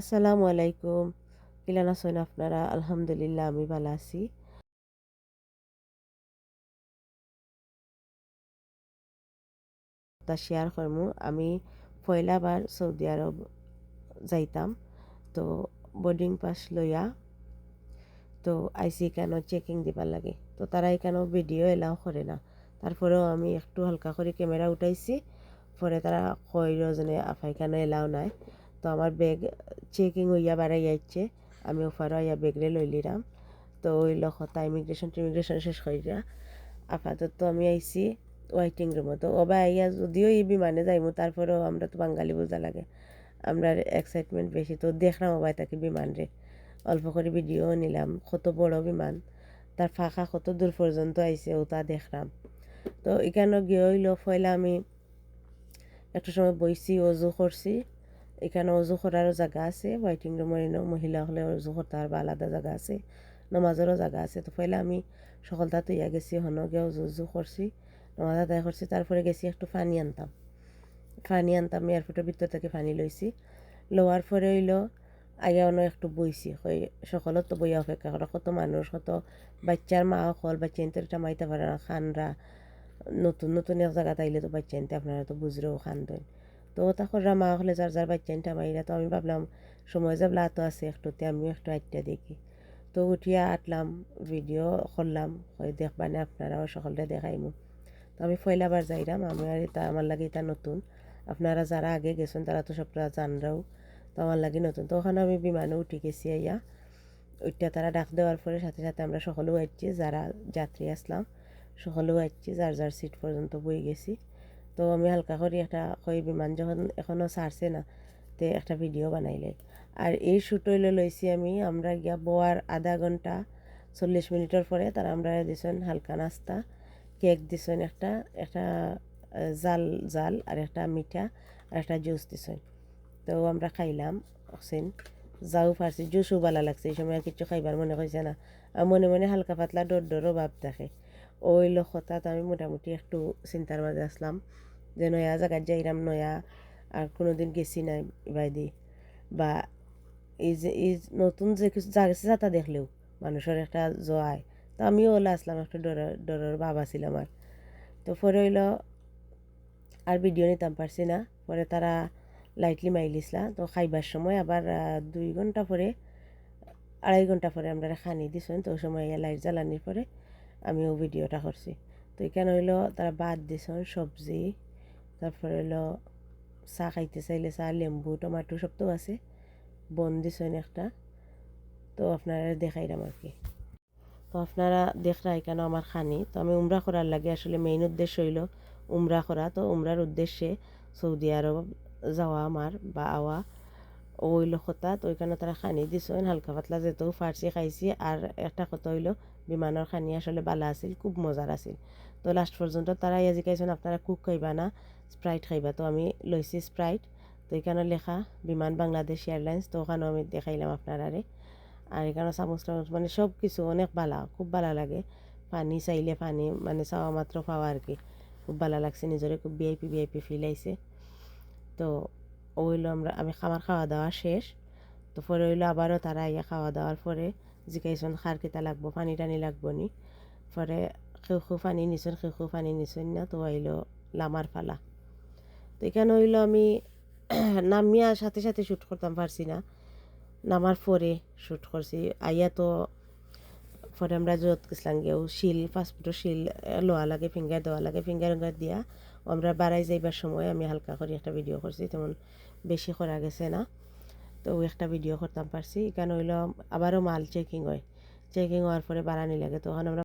আসসালামু আলাইকুম। কিলান আছেন আপনারা? আলহামদুলিল্লাহ, আমি ভালো আছি। তা শেয়ার করমু আমি পয়লাবার সৌদি আরব যাইতাম। তো বোর্ডিং পাস লইয়া তো আইসি কেন চেকিং দিবার লাগে? তো তারা এখানে ভিডিও এলাও করে না। তারপরেও আমি একটু হালকা করে ক্যামেরা উঠাইছি। পরে তারা কইর জনে আফাই কেন এলাও নাই। তো আমার ব্যাগ চেকিং হইয়া বাড়াই যাচ্ছে। আমি ওফারও আইয়া বেগরে লই লিলাম তো ওই লখতা ইমিগ্রেশন টিমিগ্রেশন শেষ করিয়া আপাতত আমি আইছি ওয়াইটিং রুমে তো ওবা আইয়া যদিও এই বিমানে যাইমু, তারপরেও আমরা তো বাঙালি বোঝা লাগে। আমরা এক্সাইটমেন্ট বেশি। তো দেখলাম ওবাই তাকে বিমান রে। অল্প করে ভিডিও নিলাম, কত বড় বিমান। তার ফাঁকা কত দূর পর্যন্ত আইছে ও তা দেখলাম। তো এখানে গিয়ে ওই হইল, ফয়লা আমি একটা সময় বইছি, অজু করছি। এখানে অজু করারও জায়গা আছে ওয়াইটিং রুমের মহিলা হলে অজু করতে বা আলাদা জায়গা আছে, নমাজেরও জায়গা আছে। তো পয়লা আমি সকলটা তৈয়া গেছি হন গিয়ে অজু উজু করছি, নমাজ আদায় করছি, তারপরে গেছি একটু পানি আনতাম। পানি আনতাম এয়ারপোর্টের ভিতর থেকে পানি লইছি। লওয়ার পরে হইল, আগে অন্য একটু বইছি, কই সকলত তো বইয়া অপেক্ষা করা, কত মানুষ, কত বাচ্চার মা হল বাচ্চা ইন্টারটা মাইতে পারে না, খানরা, নতুন নতুন এক জায়গা তাইলে তো বাচ্চা ইনতে আপনারা তো বুঝরেও খান দেন। তো ওটা কররা মা হলে যার যার বাচ্চা ইনটা মাইরা তো আমি ভাবলাম, সময় যাবলা তো আছে একটুতে, আমিও একটু আটটা দেখি। তো উঠিয়া আটলাম ভিডিও করলাম হয় দেখবানে আপনারাও সকলটা দেখাইমু। তো আমি ফয়লাবার যাইলাম আমি আর এটা, আমার লাগে এটা নতুন। আপনারা যারা আগে গেছেন, তারা তো সবটা জানরাও, তো আমার লাগে নতুন। তো ওখানে আমি বিমানে উঠে গেছি আইয়া, ওইটা তারা ডাক দেওয়ার পরে সাথে সাথে আমরা সকলেও আসছি যারা যাত্রী আসলাম, সকলেও আসছি যার যার সিট পর্যন্ত বই গেছি। তো আমি হালকা করে একটা কই বিমান যখন এখনও ছাড়ছে না, তে একটা ভিডিও বানাইলে। আর এই শ্যুট হইলে লইছি আমি, আমরা গিয়া বোয়ার আধা ঘণ্টা চল্লিশ মিনিটের পরে তারা আমরা দিছেন হালকা নাস্তা, কেক দিছেন একটা একটা জাল জাল আর একটা মিঠা আর একটা জুস দিছেন। তো আমরা খাইলাম অক্সিন যাও ফার্সি জুসও ভালো লাগছে, এই সময় কিছু খাইবার মনে কইছে না। আর মনে মনে হালকা পাতলা ডর ডরও ভাব দেখে। ওই লক্ষতাত আমি মোটামুটি একটু চিন্তার মাঝে আসলাম যে নয়া জায়গায় যাইরাম, নয়া আর কোনো দিন গেছি না বাইদি। বা এই যে, এই নতুন যে কিছু জায়গা যাতা দেখলেও মানুষের একটা জয় তো আমিও ওলা আসলাম, একটা ডরের ডরের ভাব আছিল আমার। তো পরে হইল আর ভিডিও নিতাম পারছি না। পরে তারা লাইটলি মাইলিসলা তো খাইবার সময় আবার দুই ঘণ্টা পরে, আড়াই ঘণ্টা পরে আমরা খানি দিছেন। তো ওই সময় লাইট জ্বালানির পরে আমিও ভিডিওটা করছি। তো এখানে হইল তারা বাদ দিছেন সবজি, তারপরে হইল চা খাইতে চাইলে চা, লেম্বু, টমাটো সব তো আছে। বন দিছেন একটা। তো আপনারা দেখাইলাম আর কি। তো আপনারা দেখরা এখানে আমার খানি। তো আমি উমরা করার লাগে আসলে মেইন উদ্দেশ্য হইল উমরা করা। তো উমরার উদ্দেশ্যে সৌদি আরব যাওয়া আমার বা আওয়া। ওই কথা তো ওইখানে তারা খানি দিছেন, হালকা পাতলা যেহেতু ফার্সি খাইছি আর একটা কথা হইল বিমানের খানি আসলে বালা আছিল, খুব মজার আছিল। তো লাস্ট পর্যন্ত তারা ইয়া জিকাইছেন আপনারা কুক খাইবা না স্প্রাইট খাইবা। তো আমি লইছি স্প্রাইট তো এখানে লেখা, বিমান বাংলাদেশ এয়ারলাইন্স তো ওখানেও আমি দেখাইলাম আপনারারে। আর এখানে চামচ টামচ মানে সব কিছু অনেক বালা, খুব বালা লাগে। পানি চাইলে পানি মানে চাওয়া মাত্র পাওয়া আর কি। খুব ভালো লাগছে, নিজরে খুব ভিআইপি ভিআইপি ফিল আইছে। তো ওইলো আমরা, আমি আমার খাওয়া দাওয়া শেষ। তো পরে হইল আবারও তারা ইয়া খাওয়া দাওয়ার পরে জিকাইছন খার কেতা লাগবো? পানি টানি লাগবো নি? পরে খেউ খেউ পানি নিছেন খেউ খেউ পানি নিছেন না? তো হইল লামার ফালা তো এখানে হইল আমি নামিয়ার সাথে সাথে শ্যুট করতাম, পারছি না। নামার পরে শ্যুট করছি। আইয়া তো পরে আমরা যত গেছিলাম গিয়েও শিল পাসপোর্টের শিল লোয়া লাগে, ফিঙ্গার দেওয়া লাগে, ফিঙ্গার দিয়া আমরা বাড়াই যাইবার সময় আমি হালকা করে একটা ভিডিও করছি, তেমন বেশি করা গেছে না। তো একটা ভিডিও করতাম পারছি এখানে হইল আবারও মাল চেকিং হয়। চেকিং হওয়ার পরে বাড়ানি লাগে তখন আমরা